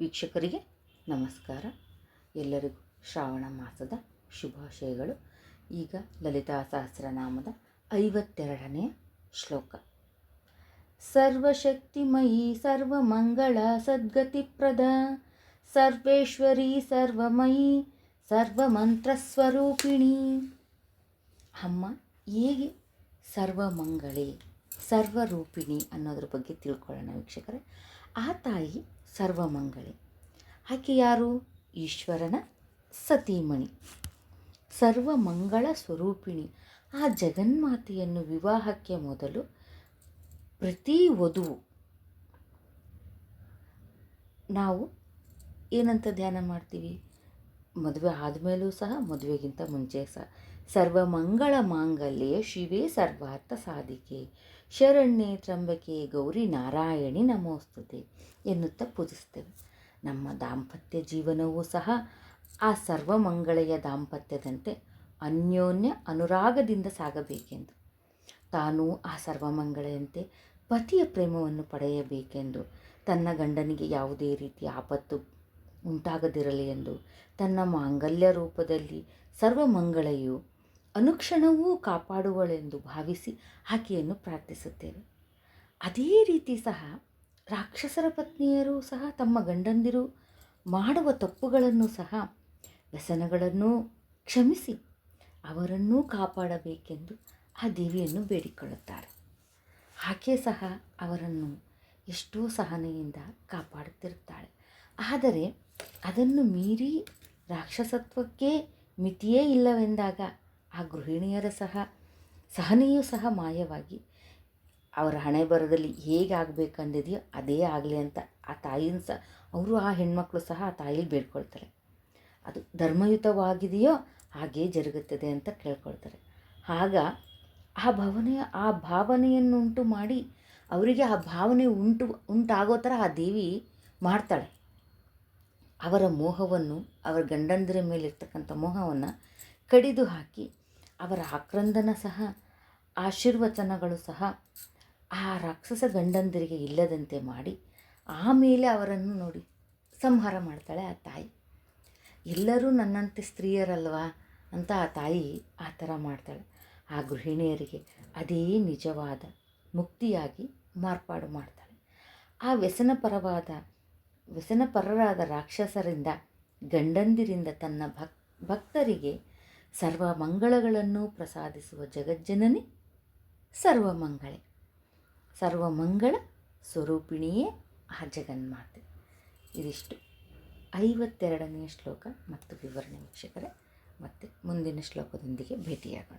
ವೀಕ್ಷಕರಿಗೆ ನಮಸ್ಕಾರ. ಎಲ್ಲರಿಗೂ ಶ್ರಾವಣ ಮಾಸದ ಶುಭಾಶಯಗಳು. ಈಗ ಲಲಿತಾ ಸಹಸ್ರನಾಮದ ಐವತ್ತೆರಡನೆಯ ಶ್ಲೋಕ. ಸರ್ವಶಕ್ತಿಮಯಿ ಸರ್ವಮಂಗಳ ಸದ್ಗತಿಪ್ರದ, ಸರ್ವೇಶ್ವರಿ ಸರ್ವಮಯಿ ಸರ್ವಮಂತ್ರಸ್ವರೂಪಿಣಿ. ಅಮ್ಮ, ಹೇಗೆ ಸರ್ವಮಂಗಳೇ, ಸರ್ವರೂಪಿಣಿ ಅನ್ನೋದ್ರ ಬಗ್ಗೆ ತಿಳ್ಕೊಳ್ಳೋಣ ವೀಕ್ಷಕರೇ. ಆ ತಾಯಿ ಸರ್ವಮಂಗಳೆ. ಆಕೆ ಯಾರು? ಈಶ್ವರನ ಸತೀಮಣಿ. ಸರ್ವಮಂಗಳ ಸ್ವರೂಪಿಣಿ. ಆ ಜಗನ್ಮಾತೆಯನ್ನು ವಿವಾಹಕ್ಕೆ ಮೊದಲು ಪ್ರತಿ ವಧುವು ನಾವು ಏನಂತ ಧ್ಯಾನ ಮಾಡ್ತೀವಿ? ಮದುವೆ ಆದಮೇಲೂ ಸಹ ಮದುವೆಗಿಂತ ಮುಂಚೆ ಸಹ. ಸರ್ವಮಂಗಳ ಮಾಂಗಲ್ಯ ಶಿವೇ ಸರ್ವಾರ್ಥ ಸಾಧಿಕೆ. ಶರಣ್ಯ ತ್ರಂಬಕೆ ಗೌರಿ ನಾರಾಯಣಿ ನಮೋಸ್ತುತೆ ಎನ್ನುತ್ತಾ ಪೂಜಿಸ್ತೇವೆ ನಮ್ಮ ದಾಂಪತ್ಯ ಜೀವನವೂ ಸಹ ಆ ಸರ್ವಮಂಗಳೆಯ ದಾಂಪತ್ಯದಂತೆ ಅನ್ಯೋನ್ಯ ಅನುರಾಗದಿಂದ ಸಾಗಬೇಕೆಂದು. ತಾನು ಆ ಸರ್ವಮಂಗಳೆಯಂತೆ ಪತಿಯ ಪ್ರೇಮವನ್ನು ಪಡೆಯಬೇಕೆಂದು ತನ್ನ ಗಂಡನಿಗೆ ಯಾವುದೇ ರೀತಿಯ ಆಪತ್ತು ಉಂಟಾಗದಿರಲಿ ಎಂದು ತನ್ನ ಮಾಂಗಲ್ಯ ರೂಪದಲ್ಲಿ ಸರ್ವಮಂಗಳೆಯು ಅನುಕ್ಷಣವೂ ಕಾಪಾಡುವಳೆಂದು ಭಾವಿಸಿ ಆಕೆಯನ್ನು ಪ್ರಾರ್ಥಿಸುತ್ತೇವೆ. ಅದೇ ರೀತಿ ಸಹ ರಾಕ್ಷಸರ ಪತ್ನಿಯರು ಸಹ ತಮ್ಮ ಗಂಡಂದಿರು ಮಾಡುವ ತಪ್ಪುಗಳನ್ನು ಸಹ ವ್ಯಸನಗಳನ್ನು ಕ್ಷಮಿಸಿ ಅವರನ್ನೂ ಕಾಪಾಡಬೇಕೆಂದು ಆ ದೇವಿಯನ್ನು ಬೇಡಿಕೊಳ್ಳುತ್ತಾರೆ. ಆಕೆ ಸಹ ಅವರನ್ನು ಎಷ್ಟೋ ಸಹನೆಯಿಂದ ಕಾಪಾಡುತ್ತಿರುತ್ತಾಳೆ. ಆದರೆ ಅದನ್ನು ಮೀರಿ ರಾಕ್ಷಸತ್ವಕ್ಕೆ ಮಿತಿಯೇ ಇಲ್ಲವೆಂದಾಗ ಆ ಗೃಹಿಣಿಯರ ಸಹ, ಸಹನೆಯೂ ಸಹ ಮಾಯವಾಗಿ, ಅವರ ಹಣೆ ಬರದಲ್ಲಿ ಹೇಗೆ ಆಗಬೇಕಂದಿದೆಯೋ ಅದೇ ಆಗಲಿ ಅಂತ ಆ ತಾಯಿನ ಸಹ, ಅವರು ಆ ಹೆಣ್ಮಕ್ಳು ಸಹ ಆ ತಾಯಿಲಿ ಬೇಡ್ಕೊಳ್ತಾರೆ. ಅದು ಧರ್ಮಯುತವಾಗಿದೆಯೋ ಹಾಗೇ ಜರುಗುತ್ತದೆ ಅಂತ ಕೇಳ್ಕೊಳ್ತಾರೆ. ಆಗ ಆ ಭಾವನೆಯ, ಆ ಭಾವನೆಯನ್ನುಂಟು ಮಾಡಿ ಅವರಿಗೆ ಆ ಭಾವನೆ ಉಂಟು, ಉಂಟಾಗೋ ಥರ ಆ ದೇವಿ ಮಾಡ್ತಾಳೆ. ಅವರ ಮೋಹವನ್ನು, ಅವರ ಗಂಡಂದಿರ ಮೇಲಿರ್ತಕ್ಕಂಥ ಮೋಹವನ್ನು ಕಡಿದು ಹಾಕಿ, ಅವರ ಆಕ್ರಂದನ ಸಹ, ಆಶೀರ್ವಚನಗಳು ಸಹ ಆ ರಾಕ್ಷಸ ಗಂಡಂದಿರಿಗೆ ಇಲ್ಲದಂತೆ ಮಾಡಿ, ಆಮೇಲೆ ಅವರನ್ನು ನೋಡಿ ಸಂಹಾರ ಮಾಡ್ತಾಳೆ ಆ ತಾಯಿ. ಎಲ್ಲರೂ ನನ್ನಂತೆ ಸ್ತ್ರೀಯರಲ್ವಾ ಅಂತ ಆ ತಾಯಿ ಆ ಥರ ಮಾಡ್ತಾಳೆ. ಆ ಗೃಹಿಣಿಯರಿಗೆ ಅದೇ ನಿಜವಾದ ಮುಕ್ತಿಯಾಗಿ ಮಾರ್ಪಾಡು ಮಾಡ್ತಾಳೆ. ಆ ವ್ಯಸನಪರವಾದ ವ್ಯಸನಪರರಾದ ರಾಕ್ಷಸರಿಂದ, ಗಂಡಂದಿರಿಂದ ತನ್ನ ಭಕ್, ಭಕ್ತರಿಗೆ ಸರ್ವ ಮಂಗಳಗಳನ್ನು ಪ್ರಸಾದಿಸುವ ಜಗಜ್ಜನನಿ ಸರ್ವಮಂಗಳೆ. ಸರ್ವಮಂಗಳ ಸ್ವರೂಪಿಣಿಯೇ ಆ ಜಗನ್ಮಾತೆ. ಇದಿಷ್ಟು. ಐವತ್ತೆರಡನೆಯ ಶ್ಲೋಕ ಮತ್ತು ವಿವರಣೆ ವೀಕ್ಷಕರೇ, ಮತ್ತು ಮುಂದಿನ ಶ್ಲೋಕದೊಂದಿಗೆ ಭೇಟಿಯಾಗೋಣ.